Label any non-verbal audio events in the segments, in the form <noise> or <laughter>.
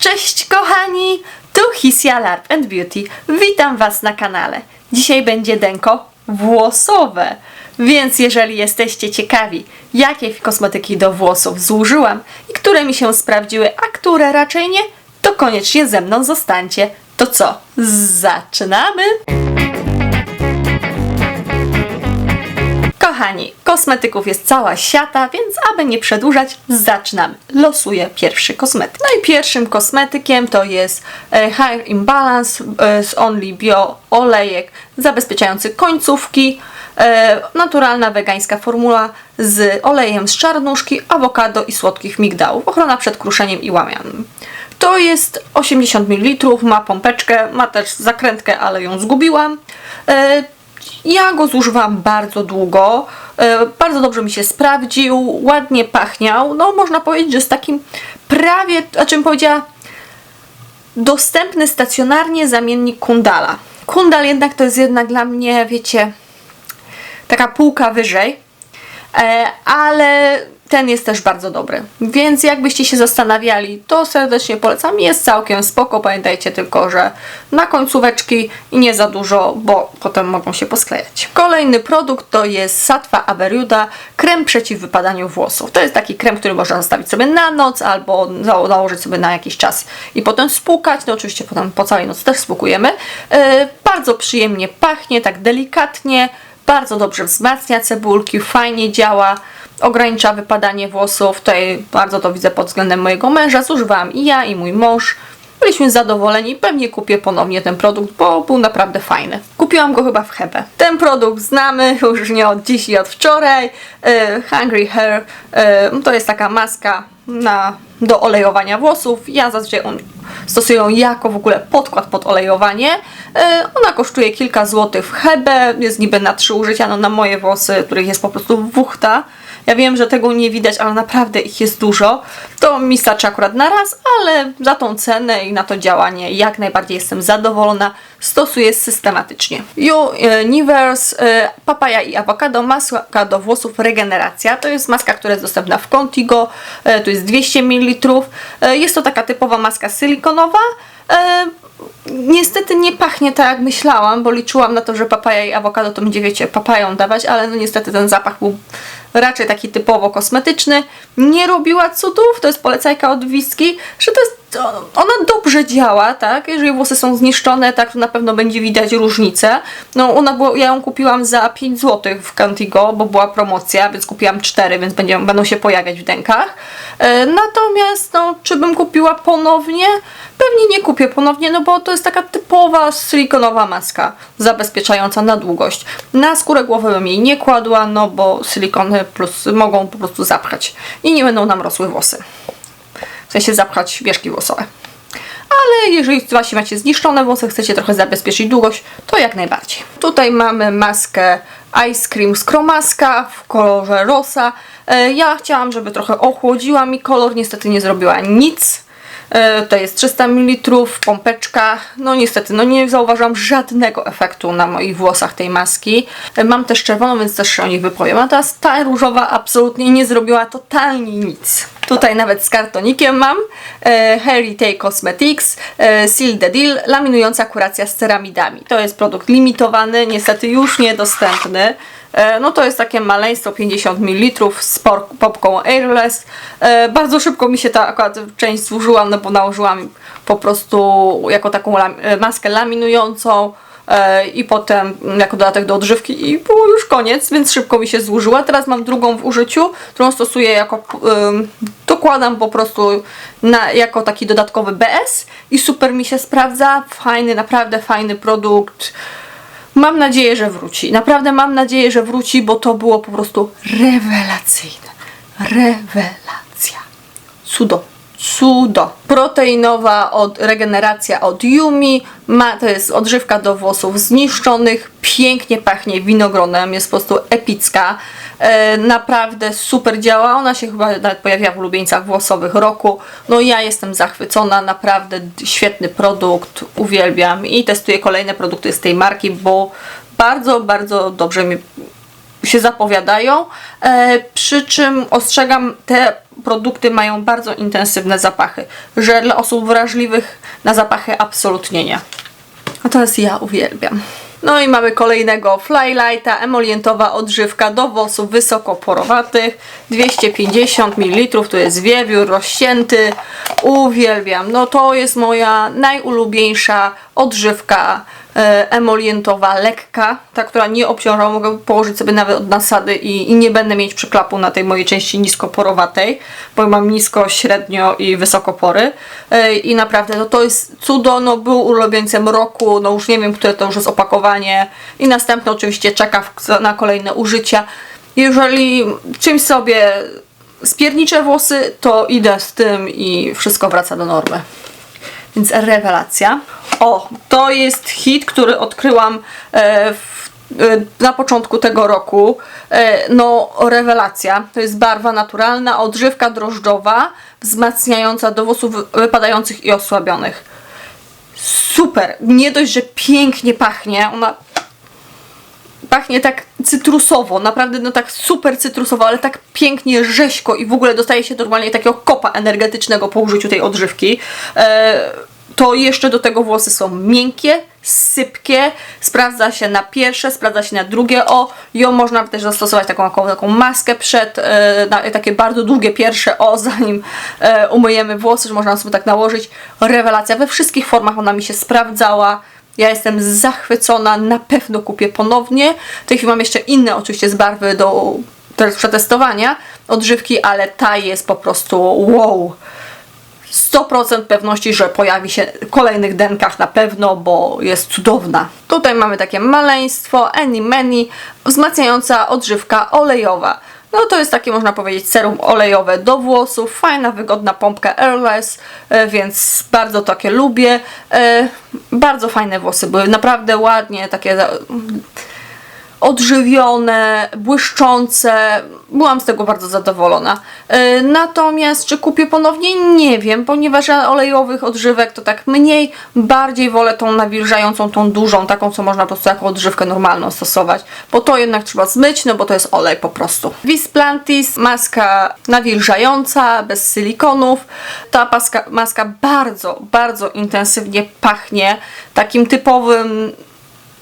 Cześć kochani, tu Hisia Larp and Beauty. Witam Was na kanale. Dzisiaj będzie denko włosowe. Więc jeżeli jesteście ciekawi, jakie kosmetyki do włosów zużyłam i które mi się sprawdziły, a które raczej nie, to koniecznie ze mną zostańcie. To co, zaczynamy? Kochani, kosmetyków jest cała siata, więc aby nie przedłużać, zaczynamy. Losuję pierwszy kosmetyk. No i pierwszym kosmetykiem to jest e, Hair Imbalance e, z Only Bio olejek zabezpieczający końcówki. E, naturalna wegańska formuła z olejem z czarnuszki, awokado i słodkich migdałów. Ochrona przed kruszeniem i łamianem. To jest 80 ml, ma pompeczkę, ma też zakrętkę, ale ją zgubiłam. Ja go zużywam bardzo długo. e, Bardzo dobrze mi się sprawdził, ładnie pachniał. No, można powiedzieć, że jest takim prawie, o czym powiedziała, dostępny stacjonarnie zamiennik Kundala. Kundal jednak to jest jednak dla mnie, wiecie, taka półka wyżej, e, ale ten jest też bardzo dobry. Więc jakbyście się zastanawiali, to serdecznie polecam. Jest całkiem spoko. Pamiętajcie tylko, że na końcóweczki i nie za dużo, bo potem mogą się posklejać. Kolejny produkt to jest Satwa Averiuda, krem przeciw wypadaniu włosów. To jest taki krem, który można zostawić sobie na noc albo za- założyć sobie na jakiś czas i potem spłukać. No oczywiście potem po całej nocy też spłukujemy. E, bardzo przyjemnie pachnie, tak delikatnie. Bardzo dobrze wzmacnia cebulki, fajnie działa, ogranicza wypadanie włosów. Tutaj bardzo to widzę pod względem mojego męża. Zużywałam i ja, i mój mąż. Byliśmy zadowoleni. Pewnie kupię ponownie ten produkt, bo był naprawdę fajny. Kupiłam go chyba w Hebe. Ten produkt znamy już nie od dziś i od wczoraj. E, Hungry Hair e, to jest taka maska na, do olejowania włosów. Ja zazwyczaj on, stosuję ją jako w ogóle podkład pod olejowanie. E, ona kosztuje kilka złotych w Hebe. Jest niby na trzy użycia, no na moje włosy, których jest po prostu wuchta. Ja wiem, że tego nie widać, ale naprawdę ich jest dużo. To mi starczy akurat na raz, ale za tą cenę i na to działanie jak najbardziej jestem zadowolona. Stosuję systematycznie. You e, Nivers e, Papaya i Awokado Maska do włosów Regeneracja. To jest maska, która jest dostępna w Contigo. E, tu jest 200 ml. E, jest to taka typowa maska silikonowa. Niestety nie pachnie tak jak myślałam, bo liczyłam na to, że papaja i awokado to będzie, wiecie, papają dawać, ale no niestety ten zapach był raczej taki typowo kosmetyczny. Nie robiła cudów, to jest polecajka od Whisky, że to jest, ona dobrze działa, tak? Jeżeli włosy są zniszczone, tak, to na pewno będzie widać różnicę. No ona była, ja ją kupiłam za 5 zł w Cantigo, bo była promocja, więc kupiłam 4, więc będą, będą się pojawiać w dękach. E, natomiast, no, czy bym kupiła ponownie? Pewnie nie kupię ponownie, no bo to jest taka typowa silikonowa maska zabezpieczająca na długość. Na skórę głowy bym jej nie kładła, no bo silikony plus mogą po prostu zapchać i nie będą nam rosły włosy. W sensie zapchać wierzki włosowe. Ale jeżeli właśnie macie zniszczone włosy, chcecie trochę zabezpieczyć długość, to jak najbardziej. Tutaj mamy maskę Ice Cream Skromaska w kolorze rosa. E, Ja chciałam, żeby trochę ochłodziła mi kolor, niestety nie zrobiła nic. E, To jest 300 ml, pompeczka. No niestety, no nie zauważyłam żadnego efektu na moich włosach tej maski. E, Mam też czerwoną, więc też się o nich wypowiem. A teraz ta różowa absolutnie nie zrobiła totalnie nic. Tutaj nawet z kartonikiem mam e, Harry Tay Cosmetics e, Seal the Deal laminująca kuracja z ceramidami. To jest produkt limitowany, niestety już niedostępny. E, No to jest takie maleństwo 50 ml z popką Airless. E, Bardzo szybko mi się ta akurat część zużyłam, no bo nałożyłam po prostu jako taką e, maskę laminującą i potem jako dodatek do odżywki i było już koniec, więc szybko mi się złożyła. Teraz mam drugą w użyciu, którą stosuję jako dokładam po prostu na, jako taki dodatkowy BS i super mi się sprawdza. Fajny, naprawdę fajny produkt. Mam nadzieję, że wróci. Naprawdę mam nadzieję, że wróci, bo to było po prostu rewelacyjne. Rewelacja. Cudo. Cudo. Proteinowa od, regeneracja od Yumi. Ma, to jest odżywka do włosów zniszczonych. Pięknie pachnie winogronem. Jest po prostu epicka. E, naprawdę super działa. Ona się chyba nawet pojawia w ulubieńcach włosowych roku. No ja jestem zachwycona. Naprawdę świetny produkt. Uwielbiam. I testuję kolejne produkty z tej marki, bo bardzo, bardzo dobrze mi się zapowiadają, e, przy czym ostrzegam, te produkty mają bardzo intensywne zapachy, że dla osób wrażliwych na zapachy absolutnie nie. Teraz ja uwielbiam. No i mamy kolejnego Flylighta, emolientowa odżywka do włosów wysokoporowatych, 250 ml, tu jest wiewiór rozcięty, uwielbiam. No to jest moja najulubieńsza odżywka emolientowa, lekka, ta, która nie obciąża, mogę położyć sobie nawet od nasady i, i nie będę mieć przyklapu na tej mojej części niskoporowatej, bo mam nisko, średnio i wysokopory e, i naprawdę no, to jest cudo, no był ulubieńcem roku, no już nie wiem, które to już jest opakowanie i następne oczywiście czeka na kolejne użycia. Jeżeli czymś sobie spierniczę włosy, to idę z tym i wszystko wraca do normy. Więc rewelacja. O, to jest hit, który odkryłam e, w, e, na początku tego roku. E, no, rewelacja. To jest barwa naturalna, odżywka drożdżowa, wzmacniająca do włosów wy- wypadających i osłabionych. Super. Nie dość, że pięknie pachnie, ona pachnie tak cytrusowo, naprawdę no tak super cytrusowo, ale tak pięknie rzeźko i w ogóle dostaje się normalnie takiego kopa energetycznego po użyciu tej odżywki. E, to jeszcze do tego włosy są miękkie, sypkie, sprawdza się na pierwsze, sprawdza się na drugie o. Ją można też zastosować taką, taką, maskę przed, e, na, takie bardzo długie pierwsze o, <laughs> zanim e, umyjemy włosy, że można sobie tak nałożyć. Rewelacja, we wszystkich formach ona mi się sprawdzała. Ja jestem zachwycona, na pewno kupię ponownie. W tej chwili mam jeszcze inne oczywiście z barwy do przetestowania odżywki, ale ta jest po prostu wow. 100% pewności, że pojawi się w kolejnych denkach na pewno, bo jest cudowna. Tutaj mamy takie maleństwo, Any Many, wzmacniająca odżywka olejowa. No to jest takie można powiedzieć serum olejowe do włosów, fajna, wygodna pompka airless, e, więc bardzo takie lubię. E, Bardzo fajne włosy były, naprawdę ładnie, takie odżywione, błyszczące. Byłam z tego bardzo zadowolona. Yy, Natomiast czy kupię ponownie? Nie wiem, ponieważ ja olejowych odżywek to tak mniej, bardziej wolę tą nawilżającą, tą dużą, taką co można po prostu jako odżywkę normalną stosować. Bo to jednak trzeba zmyć, no bo to jest olej po prostu. Visplantis, maska nawilżająca, bez silikonów. Ta paska, maska bardzo, bardzo intensywnie pachnie takim typowym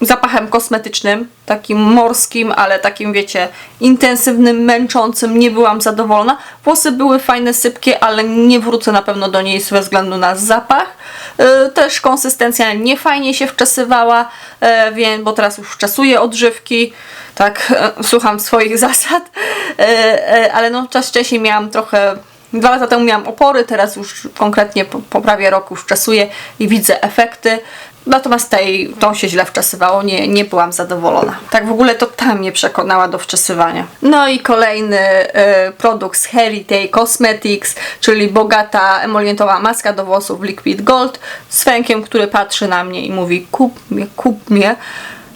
zapachem kosmetycznym, takim morskim, ale takim wiecie, intensywnym, męczącym, nie byłam zadowolona. Włosy były fajne, sypkie, ale nie wrócę na pewno do niej ze względu na zapach. Yy, Też konsystencja nie fajnie się wczesywała, yy, wiem, bo teraz już wczesuję odżywki, tak, yy, słucham swoich <laughs> zasad, ale no czas wcześniej miałam trochę Dwa lata temu miałam opory, teraz już konkretnie po, po prawie roku już i widzę efekty. Natomiast tej, tą się źle wczesywało, nie, nie byłam zadowolona. Tak w ogóle to ta mnie przekonała do wczesywania. No i kolejny e, produkt z Heritage Cosmetics, czyli bogata emolientowa maska do włosów Liquid Gold z fękiem, który patrzy na mnie i mówi kup mnie, kup mnie.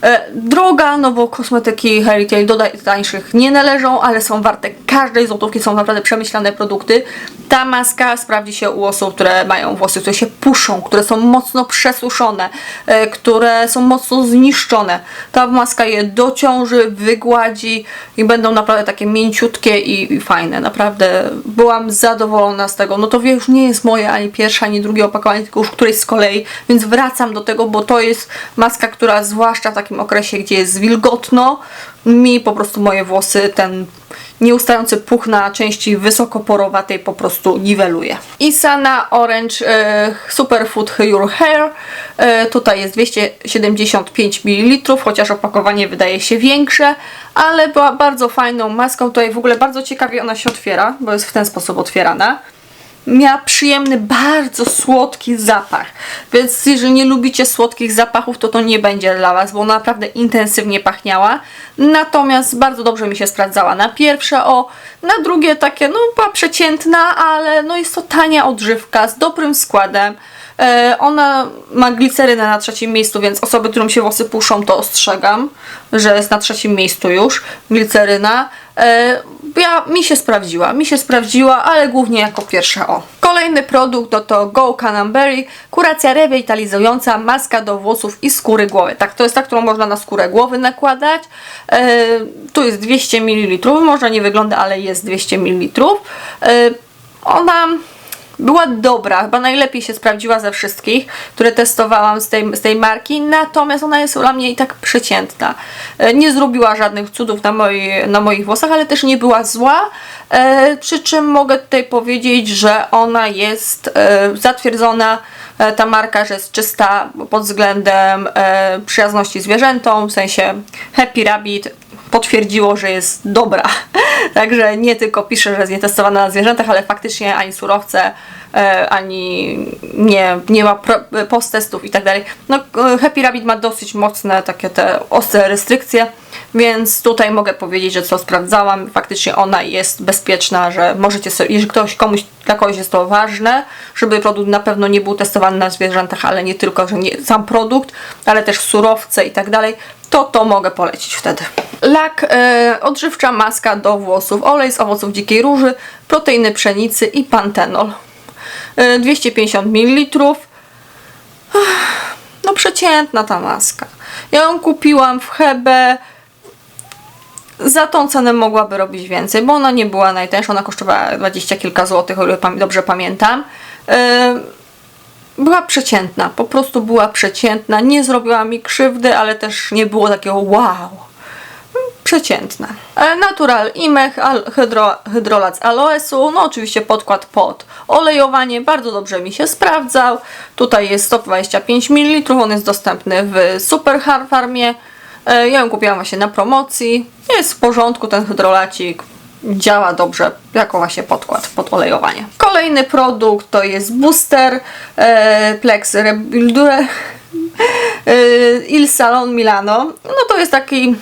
E, Droga, no bo kosmetyki Heritage do daj- tańszych nie należą, ale są warte każdej złotówki, są naprawdę przemyślane produkty. Ta maska sprawdzi się u osób, które mają włosy, które się puszą, które są mocno przesuszone, e, które są mocno zniszczone. Ta maska je dociąży, wygładzi i będą naprawdę takie mięciutkie i, i fajne. Naprawdę byłam zadowolona z tego. No to już nie jest moje ani pierwsze, ani drugie opakowanie, tylko już któreś z kolei, więc wracam do tego, bo to jest maska, która zwłaszcza w takim okresie, gdzie jest wilgotno, mi po prostu moje włosy, ten nieustający puch na części wysokoporowatej po prostu niweluje. Isana Orange e, Superfood Your Hair. E, tutaj jest 275 ml, chociaż opakowanie wydaje się większe, ale była bardzo fajną maską. Tutaj w ogóle bardzo ciekawie ona się otwiera, bo jest w ten sposób otwierana miała przyjemny, bardzo słodki zapach. Więc jeżeli nie lubicie słodkich zapachów, to to nie będzie dla Was, bo naprawdę intensywnie pachniała. Natomiast bardzo dobrze mi się sprawdzała na pierwsze o, na drugie takie, no była przeciętna, ale no jest to tania odżywka z dobrym składem. E, ona ma glicerynę na trzecim miejscu, więc osoby, którym się włosy puszą, to ostrzegam, że jest na trzecim miejscu już gliceryna. E, ja, mi się sprawdziła, mi się sprawdziła, ale głównie jako pierwsza o. Kolejny produkt to to Go Canberry, kuracja rewitalizująca, maska do włosów i skóry głowy. Tak, to jest ta, którą można na skórę głowy nakładać. E, tu jest 200 ml, może nie wygląda, ale jest 200 ml. E, ona była dobra, chyba najlepiej się sprawdziła ze wszystkich, które testowałam z tej, z tej marki, natomiast ona jest dla mnie i tak przeciętna. E, Nie zrobiła żadnych cudów na, mojej, na moich włosach, ale też nie była zła, e, przy czym mogę tutaj powiedzieć, że ona jest e, zatwierdzona, ta marka, że jest czysta pod względem przyjazności zwierzętom, w sensie Happy Rabbit potwierdziło, że jest dobra. <laughs> Także nie tylko pisze, że jest nietestowana na zwierzętach, ale faktycznie ani surowce, e, ani nie, nie ma pro, post-testów i tak dalej. No, e, Happy Rabbit ma dosyć mocne takie te ostre restrykcje, więc tutaj mogę powiedzieć, że co sprawdzałam, faktycznie ona jest bezpieczna, że możecie sobie, jeżeli ktoś, komuś, dla kogoś jest to ważne, żeby produkt na pewno nie był testowany na zwierzętach, ale nie tylko, że nie sam produkt, ale też surowce i tak dalej, to to mogę polecić wtedy. Lak, e, odżywcza maska do włosów, olej z owoców dzikiej róży, proteiny pszenicy i pantenol. E, 250 ml. No przeciętna ta maska. Ja ją kupiłam w Hebe. Za tą cenę mogłaby robić więcej, bo ona nie była najtańsza, ona kosztowała 20 kilka złotych, o ile dobrze pamiętam. E, była przeciętna, po prostu była przeciętna, nie zrobiła mi krzywdy, ale też nie było takiego wow. Przeciętna. Natural Imech hydro, Hydrolat z aloesu, no oczywiście podkład pod olejowanie, bardzo dobrze mi się sprawdzał. Tutaj jest 125 ml, on jest dostępny w Super Farmie. E, Ja ją kupiłam właśnie na promocji. Jest w porządku ten hydrolacik działa dobrze jako właśnie podkład pod olejowanie. Kolejny produkt to jest booster e, Plex Rebuildure e, Il Salon Milano. No to jest taki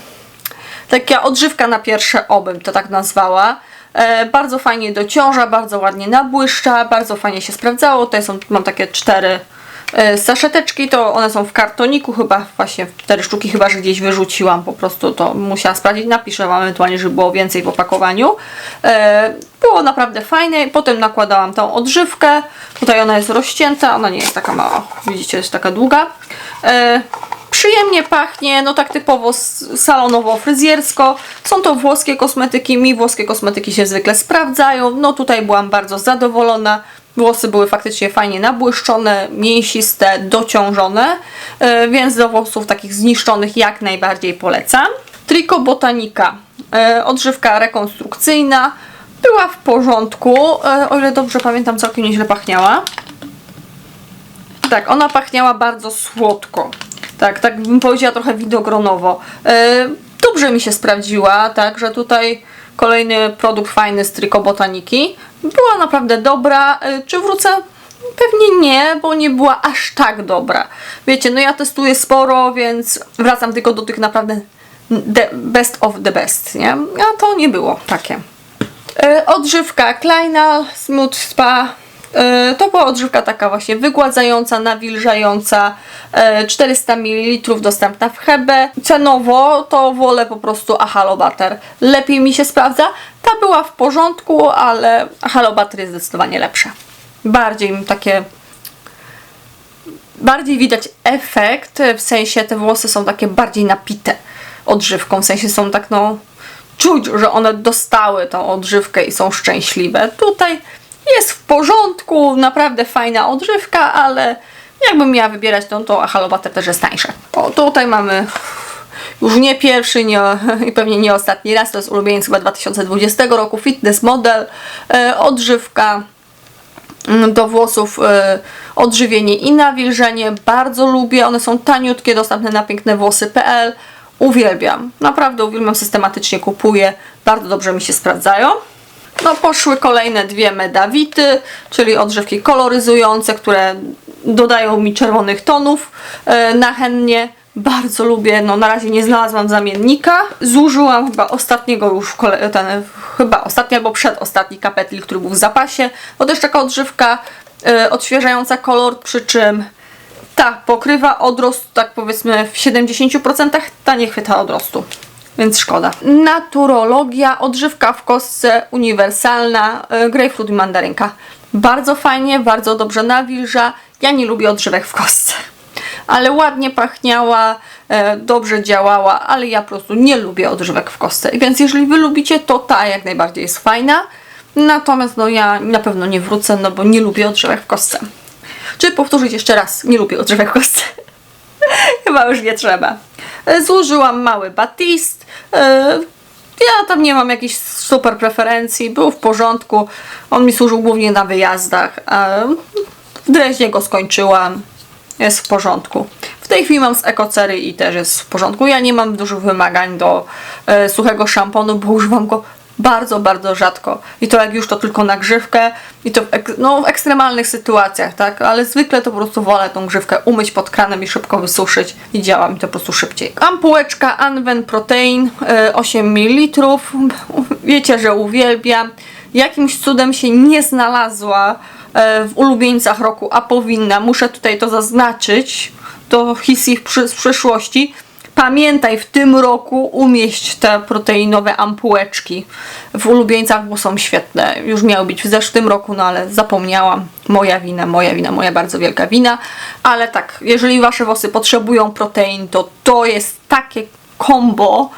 taka odżywka na pierwsze obym, to tak nazwała. E, bardzo fajnie dociąża, bardzo ładnie nabłyszcza, bardzo fajnie się sprawdzało. Tutaj są, mam takie cztery saszeteczki, to one są w kartoniku, chyba właśnie cztery sztuki, chyba że gdzieś wyrzuciłam, po prostu to musiałam sprawdzić, napiszę Wam ewentualnie, żeby było więcej w opakowaniu. E, było naprawdę fajne, potem nakładałam tą odżywkę, tutaj ona jest rozcięta, ona nie jest taka mała, widzicie, jest taka długa. E, Przyjemnie pachnie, no tak typowo salonowo-fryzjersko. Są to włoskie kosmetyki, mi włoskie kosmetyki się zwykle sprawdzają. No tutaj byłam bardzo zadowolona. Włosy były faktycznie fajnie nabłyszczone, mięsiste, dociążone, e, więc do włosów takich zniszczonych jak najbardziej polecam. Trico Botanica, e, odżywka rekonstrukcyjna, była w porządku, e, o ile dobrze pamiętam, całkiem nieźle pachniała. Tak, ona pachniała bardzo słodko. Tak, tak bym powiedziała trochę widogronowo. Dobrze mi się sprawdziła, tak, że tutaj kolejny produkt fajny z Trico Botaniki. Była naprawdę dobra. E, czy wrócę? Pewnie nie, bo nie była aż tak dobra. Wiecie, no ja testuję sporo, więc wracam tylko do tych naprawdę best of the best, nie? A to nie było takie. E, Odżywka Kleina Smooth Spa. E, To była odżywka taka właśnie wygładzająca, nawilżająca. e, 400 ml dostępna w Hebe. Cenowo to wolę po prostu Ahalo Butter. Lepiej mi się sprawdza. Ta była w porządku, ale Ahalo Butter jest zdecydowanie lepsza. Bardziej takie bardziej widać efekt, w sensie te włosy są takie bardziej napite odżywką, w sensie są tak no czuć, że one dostały tą odżywkę i są szczęśliwe. Tutaj jest w porządku, naprawdę fajna odżywka, ale jakbym miała wybierać tą, to Ahalobater też jest tańsze. O, tutaj mamy już nie pierwszy nie, <laughs> i pewnie nie ostatni raz, to jest ulubieniec chyba 2020 roku, fitness model, e, odżywka, mm, do włosów e, odżywienie i nawilżenie. Bardzo lubię, one są taniutkie, dostępne na pięknewłosy.pl. Uwielbiam, naprawdę uwielbiam, systematycznie kupuję, bardzo dobrze mi się sprawdzają. No poszły kolejne dwie medawity, czyli odżywki koloryzujące, które dodają mi czerwonych tonów nachennie. Bardzo lubię, no na razie nie znalazłam zamiennika. Zużyłam chyba ostatniego już, ten, chyba ostatni albo przedostatni kapetli, który był w zapasie. Bo też taka odżywka e, odświeżająca kolor, przy czym ta pokrywa odrost, tak powiedzmy w 70%, ta nie chwyta odrostu. Więc szkoda. Naturologia, odżywka w kostce uniwersalna, e, grapefruit i mandarynka. Bardzo fajnie, bardzo dobrze nawilża. Ja nie lubię odżywek w kostce. Ale ładnie pachniała, e, dobrze działała, ale ja po prostu nie lubię odżywek w kostce. Więc jeżeli wy lubicie, to ta jak najbardziej jest fajna. Natomiast no ja na pewno nie wrócę, no bo nie lubię odżywek w kostce. Czy powtórzyć jeszcze raz, nie lubię odżywek w kostce. <laughs> Chyba już nie trzeba. E, Złożyłam mały batist. E, Ja tam nie mam jakichś super preferencji. Był w porządku. On mi służył głównie na wyjazdach. E, W Dreźnie go skończyłam. Jest w porządku. W tej chwili mam z Ekocery i też jest w porządku. Ja nie mam dużych wymagań do suchego szamponu, bo używam go bardzo, bardzo rzadko. I to jak już to tylko na grzywkę i to w, ek- no, w ekstremalnych sytuacjach, tak? Ale zwykle to po prostu wolę tą grzywkę umyć pod kranem i szybko wysuszyć i działa mi to po prostu szybciej. Ampułeczka Anwen Protein e, 8 ml. Wiecie, że uwielbiam. Jakimś cudem się nie znalazła e, w ulubieńcach roku, a powinna. Muszę tutaj to zaznaczyć. To hisji w przy- z przyszłości. Pamiętaj w tym roku umieść te proteinowe ampułeczki w ulubieńcach, bo są świetne. Już miały być w zeszłym roku, no ale zapomniałam. Moja wina, moja wina, moja bardzo wielka wina. Ale tak, jeżeli wasze włosy potrzebują protein, to to jest takie kombo,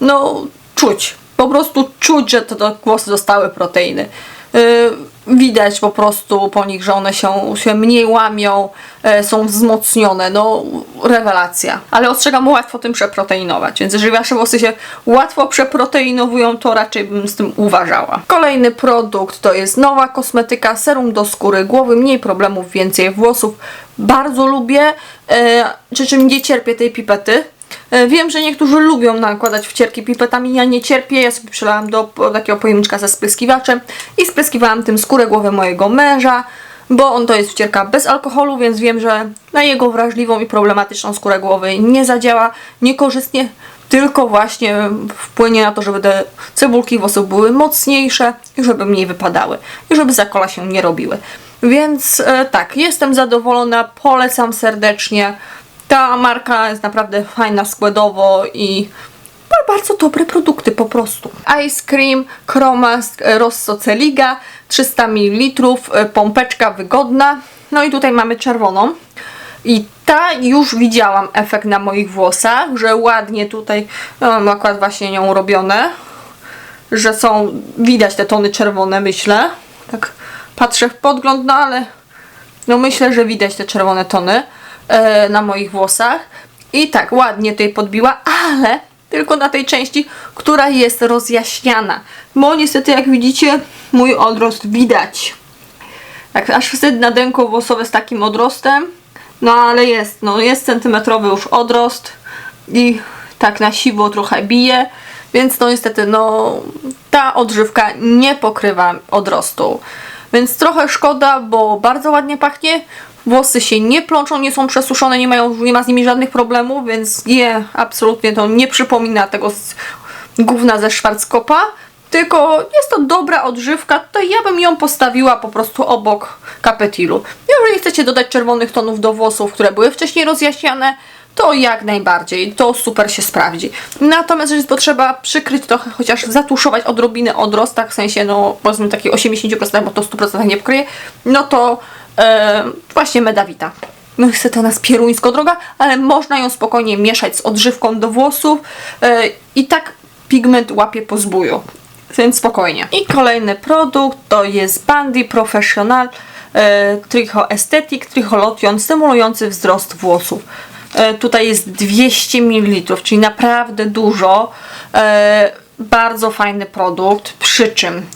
no czuć. Po prostu czuć, że to włosy dostały proteiny. Yy, widać po prostu po nich, że one się, się mniej łamią, e, są wzmocnione, no rewelacja. Ale ostrzegam, łatwo tym przeproteinować, więc jeżeli wasze włosy się łatwo przeproteinowują, to raczej bym z tym uważała. Kolejny produkt to jest nowa kosmetyka, serum do skóry głowy, mniej problemów, więcej włosów. Bardzo lubię, e, przy czym nie cierpię tej pipety. E, Wiem, że niektórzy lubią nakładać wcierki pipetami, ja nie cierpię, ja sobie przelałam do takiego pojemniczka ze spryskiwaczem i spryskiwałam tym skórę głowy mojego męża, bo on to jest wcierka bez alkoholu, więc wiem, że na jego wrażliwą i problematyczną skórę głowy nie zadziała niekorzystnie, tylko właśnie wpłynie na to, żeby te cebulki włosów były mocniejsze i żeby mniej wypadały i żeby zakola się nie robiły. Więc e, tak, jestem zadowolona, polecam serdecznie. Ta marka jest naprawdę fajna składowo i bardzo dobre produkty po prostu. Ice Cream Chromas Rosso Celiga 300 ml, e, pompeczka wygodna. No i tutaj mamy czerwoną. I ta już widziałam efekt na moich włosach, że ładnie tutaj no, mam akurat właśnie nią robione, że są, widać te tony czerwone myślę. Tak patrzę w podgląd, no ale no myślę, że widać te czerwone tony e, na moich włosach. I tak, ładnie tutaj podbiła, ale tylko na tej części, która jest rozjaśniana. Bo niestety, jak widzicie, mój odrost widać. Tak, aż wstyd na dęko włosowe z takim odrostem. No ale jest, no jest centymetrowy już odrost i tak na siwo trochę bije. Więc no niestety, no ta odżywka nie pokrywa odrostu. Więc trochę szkoda, bo bardzo ładnie pachnie. Włosy się nie plączą, nie są przesuszone, nie, mają, nie ma z nimi żadnych problemów, więc nie, absolutnie to nie przypomina tego gówna ze Schwarzkopa. Tylko jest to dobra odżywka, to ja bym ją postawiła po prostu obok kapetilu. Jeżeli chcecie dodać czerwonych tonów do włosów, które były wcześniej rozjaśniane, to jak najbardziej, to super się sprawdzi. Natomiast jeżeli potrzeba przykryć trochę, chociaż zatuszować odrobinę odrost, tak w sensie, no powiedzmy takich 80%, bo to 100% nie pokryje, no to e, właśnie medawita. No niestety ona jest pieruńsko droga, ale można ją spokojnie mieszać z odżywką do włosów e, i tak pigment łapie po zbóju. Więc spokojnie. I kolejny produkt to jest Bandy Professional e, Tricho Aesthetic Tricholotion stymulujący wzrost włosów. Tutaj jest 200 ml, czyli naprawdę dużo. Bardzo fajny produkt, przy czym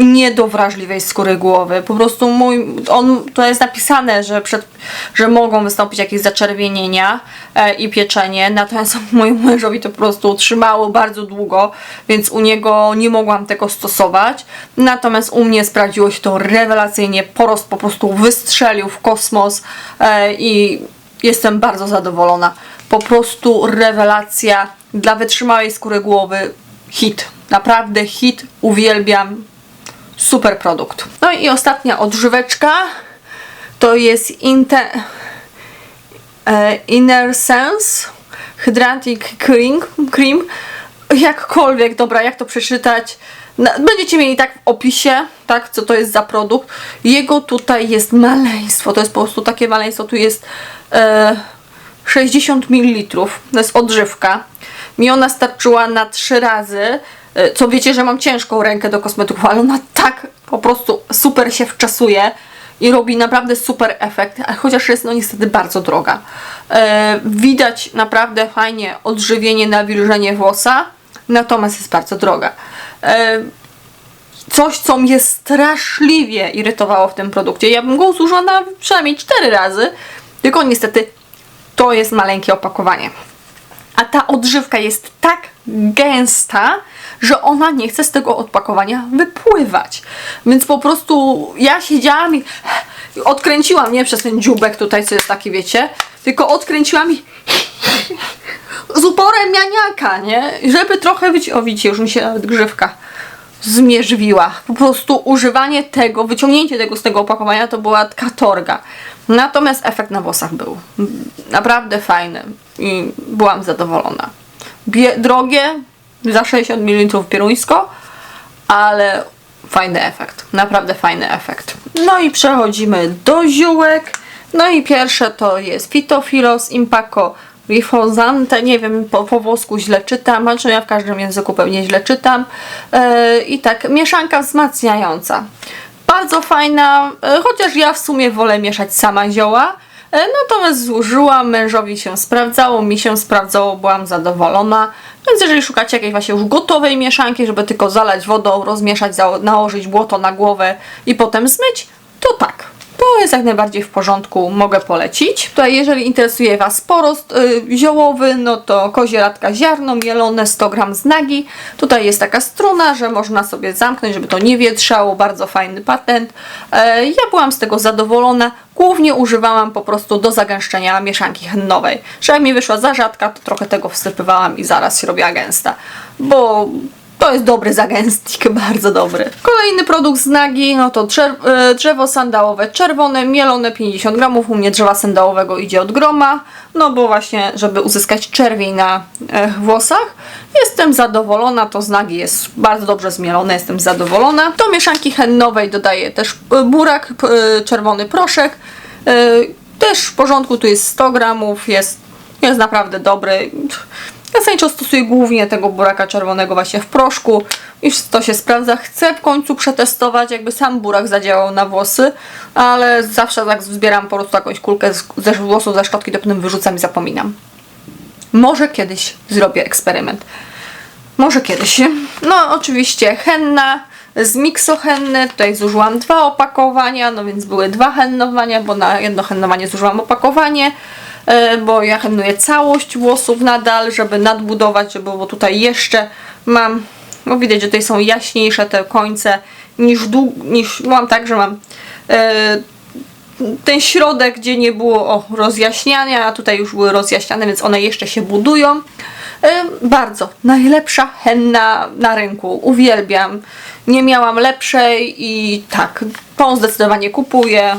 nie do wrażliwej skóry głowy. Po prostu mój, on, to jest napisane, że, przed, że mogą wystąpić jakieś zaczerwienienia e, i pieczenie, natomiast <laughs> mojemu mężowi to po prostu utrzymało bardzo długo, więc u niego nie mogłam tego stosować. Natomiast u mnie sprawdziło się to rewelacyjnie, porost po prostu wystrzelił w kosmos e, i jestem bardzo zadowolona. Po prostu rewelacja dla wytrzymałej skóry głowy. Hit. Naprawdę hit. Uwielbiam. Super produkt. No i ostatnia odżyweczka to jest Inte, e, Inner Sense Hydrantic Cream, cream. Jakkolwiek, dobra, jak to przeczytać? Będziecie mieli tak w opisie, tak, co to jest za produkt. Jego tutaj jest maleństwo, to jest po prostu takie maleństwo, tu jest e, 60 ml, to jest odżywka. Mi ona starczyła na trzy razy, co wiecie, że mam ciężką rękę do kosmetyków, ale ona tak po prostu super się wczasuje i robi naprawdę super efekt, chociaż jest no niestety bardzo droga. E, widać naprawdę fajnie odżywienie, nawilżenie włosa, natomiast jest bardzo droga. E, coś, co mnie straszliwie irytowało w tym produkcie. Ja bym go zużyła na przynajmniej 4 razy, tylko niestety to jest maleńkie opakowanie. A ta odżywka jest tak gęsta, że ona nie chce z tego opakowania wypływać. Więc po prostu ja siedziałam i odkręciłam, nie przez ten dziubek tutaj, co jest taki, wiecie, tylko odkręciłam i z uporem mianiaka, nie? Żeby trochę wyci... O, widzicie, już mi się nawet grzywka zmierzwiła. Po prostu używanie tego, wyciągnięcie tego z tego opakowania to była katorga. Natomiast efekt na włosach był naprawdę fajny i byłam zadowolona. Bie drogie, za 60 ml pieruńsko, ale fajny efekt, naprawdę fajny efekt. No i przechodzimy do ziółek. No i pierwsze to jest Phytophilos Impaco Rifosante, nie wiem, po, po włosku źle czytam, znaczy ja w każdym języku pewnie źle czytam. Yy, I tak, mieszanka wzmacniająca. Bardzo fajna, yy, chociaż ja w sumie wolę mieszać sama zioła. Yy, natomiast zużyłam, mężowi się sprawdzało, mi się sprawdzało, byłam zadowolona. Więc jeżeli szukacie jakiejś właśnie już gotowej mieszanki, żeby tylko zalać wodą, rozmieszać, nałożyć błoto na głowę i potem zmyć, to tak, to jest jak najbardziej w porządku, mogę polecić. Tutaj jeżeli interesuje Was porost y, ziołowy, no to kozie radka ziarno mielone 100 gram z nagi. Tutaj jest taka struna, że można sobie zamknąć, żeby to nie wietrzało, bardzo fajny patent. E, ja byłam z tego zadowolona, głównie używałam po prostu do zagęszczenia mieszanki hennowej. Że jak mi wyszła za rzadka, to trochę tego wsypywałam i zaraz się robiła gęsta. Bo to jest dobry zagęstnik, <laughs> bardzo dobry. Kolejny produkt z Nagi, no to e, drzewo sandałowe czerwone, mielone 50 gramów. U mnie drzewa sandałowego idzie od groma, no bo właśnie, żeby uzyskać czerwień na e, włosach. Jestem zadowolona, to z Nagi jest bardzo dobrze zmielone, jestem zadowolona. Do mieszanki hennowej dodaję też e, burak, czerwony proszek. Też w porządku, tu jest 100 gramów, jest, jest naprawdę dobry. Ja zasadniczo stosuję głównie tego buraka czerwonego właśnie w proszku. Już to się sprawdza. Chcę w końcu przetestować, jakby sam burak zadziałał na włosy, ale zawsze tak zbieram po prostu jakąś kulkę ze włosów, ze szczotki, to wyrzucam i zapominam. Może kiedyś zrobię eksperyment. Może kiedyś. No oczywiście henna z miksohenny. Tutaj zużyłam dwa opakowania, no więc były dwa hennowania, bo na jedno hennowanie zużyłam opakowanie. E, bo ja hennuję całość włosów nadal, żeby nadbudować, żeby, bo tutaj jeszcze mam, no widać, że tutaj są jaśniejsze te końce niż, dług, niż mam tak, że mam e, ten środek, gdzie nie było o, rozjaśniania, a tutaj już były rozjaśniane, więc one jeszcze się budują. E, bardzo. Najlepsza henna na rynku. Uwielbiam. Nie miałam lepszej i tak, tą zdecydowanie kupuję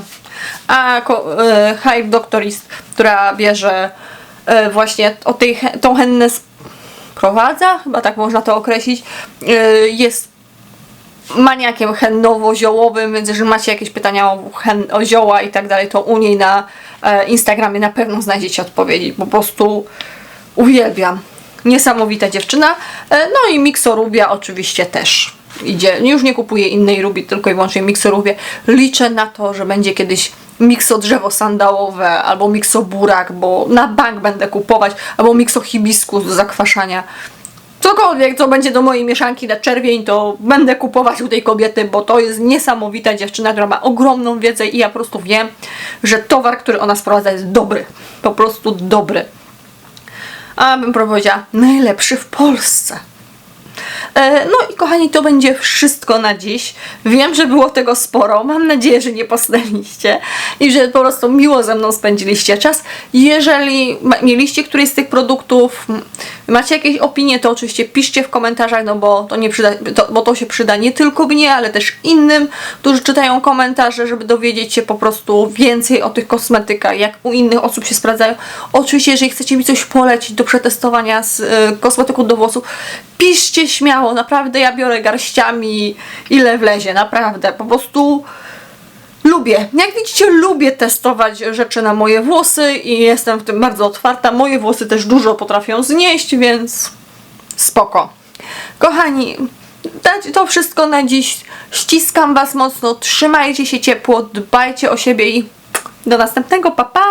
a e, Hive Doctorist, która bierze e, właśnie o tej, tą hennę prowadza, chyba tak można to określić, e, jest maniakiem hennowo-ziołowym, więc jeżeli macie jakieś pytania o, hen, o zioła i tak dalej, to u niej na Instagramie na pewno znajdziecie odpowiedzi. Po prostu uwielbiam. Niesamowita dziewczyna. No i Mixorubia oczywiście też idzie. Już nie kupuję innej rubi, tylko i wyłącznie miksorubię. Liczę na to, że będzie kiedyś mikso drzewo sandałowe albo mikso burak, bo na bank będę kupować, albo mikso hibiskus do zakwaszania. Cokolwiek, co będzie do mojej mieszanki na czerwień, to będę kupować u tej kobiety, bo to jest niesamowita dziewczyna, która ma ogromną wiedzę i ja po prostu wiem, że towar, który ona sprowadza jest dobry. Po prostu dobry. A bym powiedziała, najlepszy w Polsce. E, No i kochani, to będzie wszystko na dziś. Wiem, że było tego sporo. Mam nadzieję, że nie posnęliście i że po prostu miło ze mną spędziliście czas. Jeżeli mieliście któryś z tych produktów, macie jakieś opinie, to oczywiście piszcie w komentarzach, no bo to, nie przyda, to, bo to się przyda nie tylko mnie, ale też innym, którzy czytają komentarze, żeby dowiedzieć się po prostu więcej o tych kosmetykach, jak u innych osób się sprawdzają. Oczywiście, jeżeli chcecie mi coś polecić do przetestowania z y, kosmetyków do włosów, piszcie śmiało, naprawdę ja biorę garściami ile wlezie, naprawdę, po prostu lubię. Jak widzicie, lubię testować rzeczy na moje włosy i jestem w tym bardzo otwarta. Moje włosy też dużo potrafią znieść, więc spoko. Kochani, to wszystko na dziś. Ściskam Was mocno, trzymajcie się ciepło, dbajcie o siebie i do następnego, pa pa!